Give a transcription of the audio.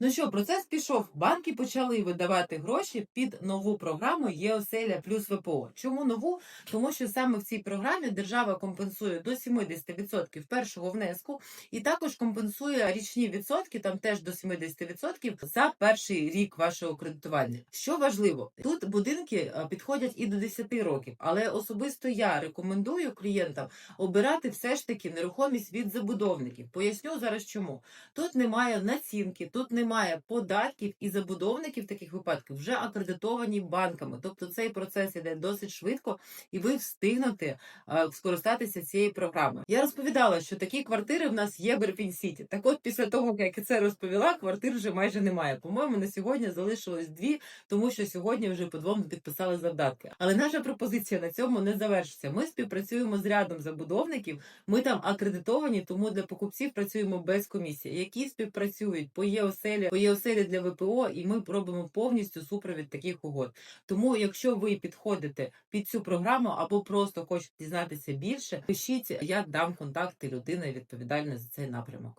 Ну що, процес пішов. Банки почали видавати гроші під нову програму ЄОСЕЛЯ плюс ВПО. Чому нову? Тому що саме в цій програмі держава компенсує до 70% першого внеску і також компенсує річні відсотки, там теж до 70% за перший рік вашого кредитування. Що важливо, тут будинки е, підходять і до 10 років, але особисто я рекомендую клієнтам обирати все ж таки нерухомість від забудовників. Поясню зараз чому. Тут немає націнки, тут немає податків і забудовників таких випадках вже акредитовані банками. Тобто цей процес іде досить швидко, і ви встигнете е, скористатися цією програмою. Я розповідала, що такі квартири в нас є в Ірпінь Сіті. Так от, після того, як я це розповіла, квартир вже майже немає. По-моєму, на сьогодні залишилось дві, тому що сьогодні вже по двом підписали завдатки. Але наша пропозиція на цьому не завершиться. Ми співпрацюємо з рядом забудовників. Ми там акредитовані, тому для покупців працюємо без комісії, які співпрацюють по По ЄОСЕЛі для ВПО, і ми робимо повністю супровід таких угод. Тому, якщо ви підходите під цю програму або просто хочете дізнатися більше, пишіть, я дам контакти людини відповідальної за цей напрямок.